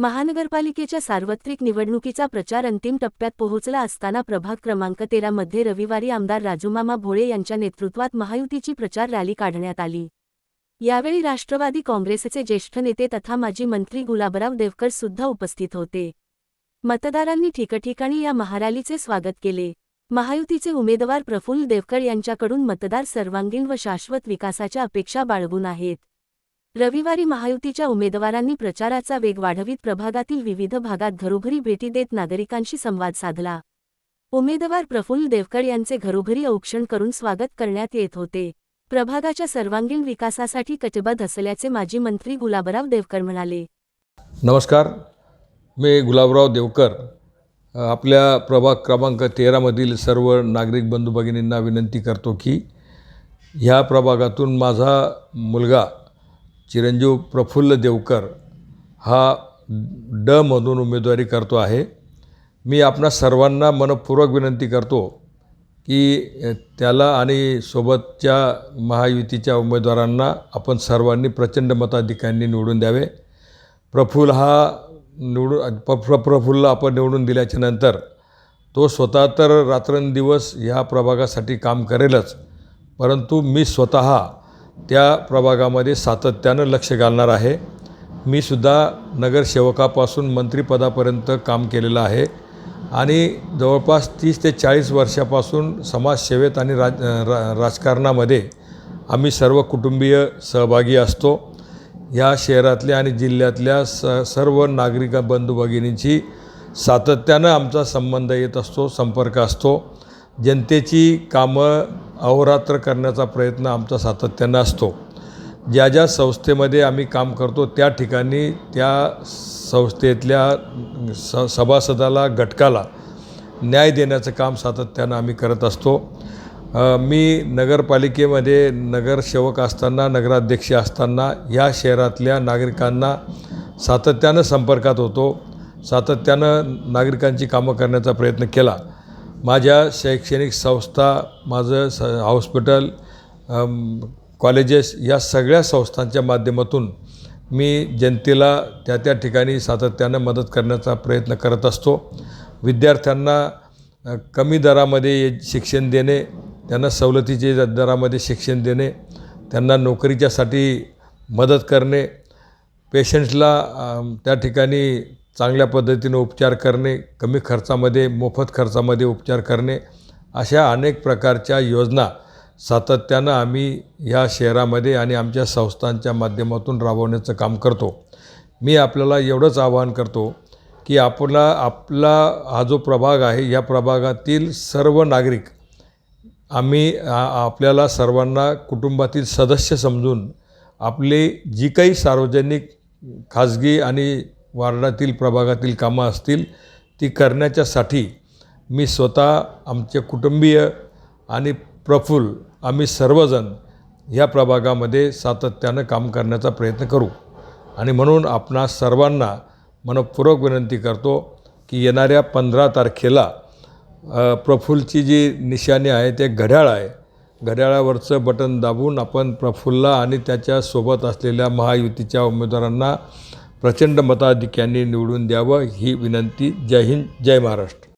महानगरपालिकेच्या सार्वत्रिक निवडणुकीचा प्रचार अंतिम टप्प्यात पोहोचला असताना प्रभाग क्रमांक तेरा मध्ये रविवारी आमदार राजूमामा भोळे यांच्या नेतृत्वात महायुतीची प्रचार रॅली काढण्यात आली. यावेळी राष्ट्रवादी काँग्रेसचे ज्येष्ठ नेते तथा माजी मंत्री गुलाबराव देवकर सुद्धा उपस्थित होते. मतदारांनी ठिकठिकाणी या महारॅलीचे स्वागत केले. महायुतीचे उमेदवार प्रफुल्ल देवकर यांच्याकडून मतदार सर्वांगीण व शाश्वत विकासाच्या अपेक्षा बाळगून आहेत. रविवारी महायुतीच्या उमेदवारांनी प्रचाराचा वेग वाढवीत प्रभागातील विविध भागात घरोघरी भेटी देत नागरिकांशी संवाद साधला. उमेदवार प्रफुल्ल देवकर यांचे घरोघरी औक्षण करून स्वागत करण्यात येत होते. प्रभागाच्या सर्वांगीण विकासासाठी कटिबद्ध असल्याचे माजी मंत्री गुलाबराव देवकर म्हणाले. नमस्कार मी गुलाबराव देवकर. आपल्या प्रभाग क्रमांक तेरामधील सर्व नागरिक बंधू भगिनींना विनंती करतो की ह्या प्रभागातून माझा मुलगा चिरंजीव प्रफुल्ल देवकर हा ड म्हणून उमेदवारी करतो आहे. मी आपणा सर्वांना मनपूर्वक विनंती करतो की त्याला आणि सोबतच्या महायुतीच्या उमेदवारांना आपण सर्वांनी प्रचंड मताधिकाऱ्यांनी निवडून द्यावे. प्रफुल्ल हा निवडून प्र प्रफुल्ल आपण निवडून दिल्याच्या नंतर तो स्वतः तर रात्रंदिवस ह्या प्रभागासाठी काम करेलच परंतु मी स्वतः त्या प्रभागामध्ये सातत्यानं लक्ष घालणार आहे. मी सुद्धा नगरसेवकापासून मंत्रिपदापर्यंत काम केलेलं आहे. आणि जवळपास तीस ते चाळीस वर्षापासून समाजसेवेत आणि राज रा राजकारणामध्ये आम्ही सर्व कुटुंबीय सहभागी असतो. या शहरातल्या आणि जिल्ह्यातल्या स सर्व नागरिक बंधू भगिनींची सातत्यानं आमचा संबंध येत असतो संपर्क असतो. जनतेची कामं अहोरात्र करण्याचा प्रयत्न आमचा सातत्यानं असतो. ज्या ज्या संस्थेमध्ये आम्ही काम करतो त्या ठिकाणी त्या संस्थेतल्या स सभासदाला घटकाला न्याय देण्याचं काम सातत्यानं आम्ही करत असतो. मी नगरपालिकेमध्ये नगरसेवक असताना नगराध्यक्ष असताना या शहरातल्या नागरिकांना सातत्यानं संपर्कात होतो. सातत्यानं नागरिकांची कामं करण्याचा प्रयत्न केला. माझ्या शैक्षणिक संस्था माझं स हॉस्पिटल कॉलेजेस या सगळ्या संस्थांच्या माध्यमातून मी जनतेला त्या त्या ठिकाणी सातत्यानं मदत करण्याचा प्रयत्न करत असतो. विद्यार्थ्यांना कमी दरामध्ये शिक्षण देणे त्यांना सवलतीचे दरामध्ये शिक्षण देणे त्यांना नोकरीच्यासाठी मदत करणे पेशंट्सला त्या ठिकाणी चांगल्या पद्धतीनं उपचार करणे कमी खर्चामध्ये मोफत खर्चामध्ये उपचार करणे अशा अनेक प्रकारच्या योजना सातत्यानं आम्ही या शहरामध्ये आणि आमच्या संस्थांच्या माध्यमातून राबवण्याचं काम करतो. मी आपल्याला एवढंच आवाहन करतो की आपला आपला हा जो प्रभाग आहे या प्रभागातील सर्व नागरिक आम्ही आपल्याला सर्वांना कुटुंबातील सदस्य समजून आपली जी काही सार्वजनिक खाजगी आणि वार्डातील प्रभागातील कामं असतील ती करण्याच्यासाठी मी स्वतः आमचे कुटुंबीय आणि प्रफुल्ल आम्ही सर्वजण ह्या प्रभागामध्ये सातत्यानं काम करण्याचा प्रयत्न करू. आणि म्हणून आपणा सर्वांना मनपूर्वक विनंती करतो की येणाऱ्या पंधरा तारखेला प्रफुल्लची जी निशाणी आहे ते घड्याळ आहे. घड्याळावरचं बटन दाबून आपण प्रफुल्ला आणि त्याच्यासोबत असलेल्या महायुतीच्या उमेदवारांना प्रचंड मताधिक्यांनी निवडून द्यावं ही विनंती. जय हिंद जय महाराष्ट्र.